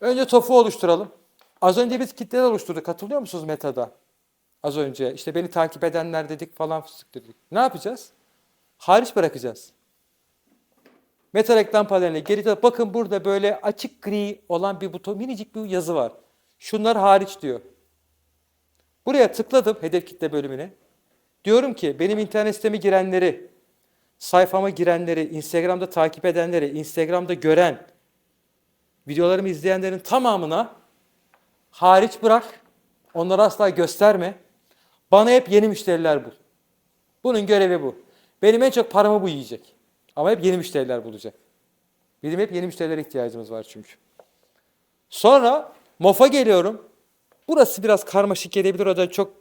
Önce tofu oluşturalım. Az önce biz kitleler oluşturduk. Hatırlıyor musunuz Meta'da? Az önce işte beni takip edenler dedik falan fıstık dedik. Ne yapacağız? Hariç bırakacağız. Meta reklam paneline geri bakın burada böyle açık gri olan bir buton minicik bir yazı var. Şunlar hariç diyor. Buraya tıkladım hedef kitle bölümüne. Diyorum ki benim internet siteme girenleri, sayfama girenleri, Instagram'da takip edenleri, Instagram'da gören, videolarımı izleyenlerin tamamına hariç bırak. Onları asla gösterme. Bana hep yeni müşteriler bul. Bunun görevi bu. Benim en çok paramı bu yiyecek. Ama hep yeni müşteriler bulacak. Bizim hep yeni müşterilere ihtiyacımız var çünkü. Sonra MOF'a geliyorum. Burası biraz karmaşık gelebilir. O da çok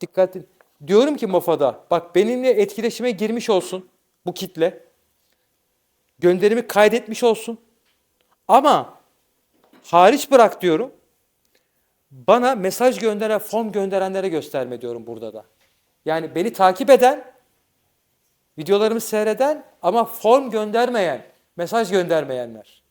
dikkatli. Diyorum ki MOFA'da bak benimle etkileşime girmiş olsun bu kitle. Gönderimi kaydetmiş olsun. Ama hariç bırak diyorum. Bana mesaj gönderen, form gönderenlere gösterme diyorum burada da. Yani beni takip eden, videolarımı seyreden ama form göndermeyen, mesaj göndermeyenler.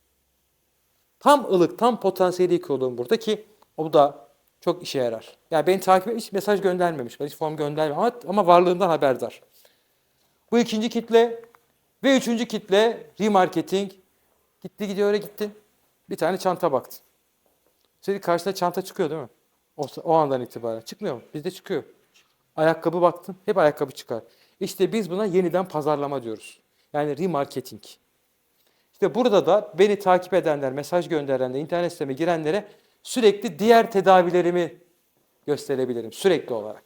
Tam ılık, tam potansiyeli yıkıyorum burada ki o da çok işe yarar. Yani beni takip et, hiç mesaj göndermemiş, hiç form göndermemiş ama, ama varlığından haberdar. Bu ikinci kitle ve üçüncü kitle remarketing. Gitti gidiyor öyle gittin. Bir tane çanta baktın. Senin karşına çanta çıkıyor değil mi? O, o andan itibaren. Çıkmıyor mu? Bizde çıkıyor. Ayakkabı baktın. Hep ayakkabı çıkar. İşte biz buna yeniden pazarlama diyoruz. Yani remarketing. İşte burada da beni takip edenler, mesaj gönderenler, internet siteme girenlere sürekli diğer tedavilerimi gösterebilirim. Sürekli olarak.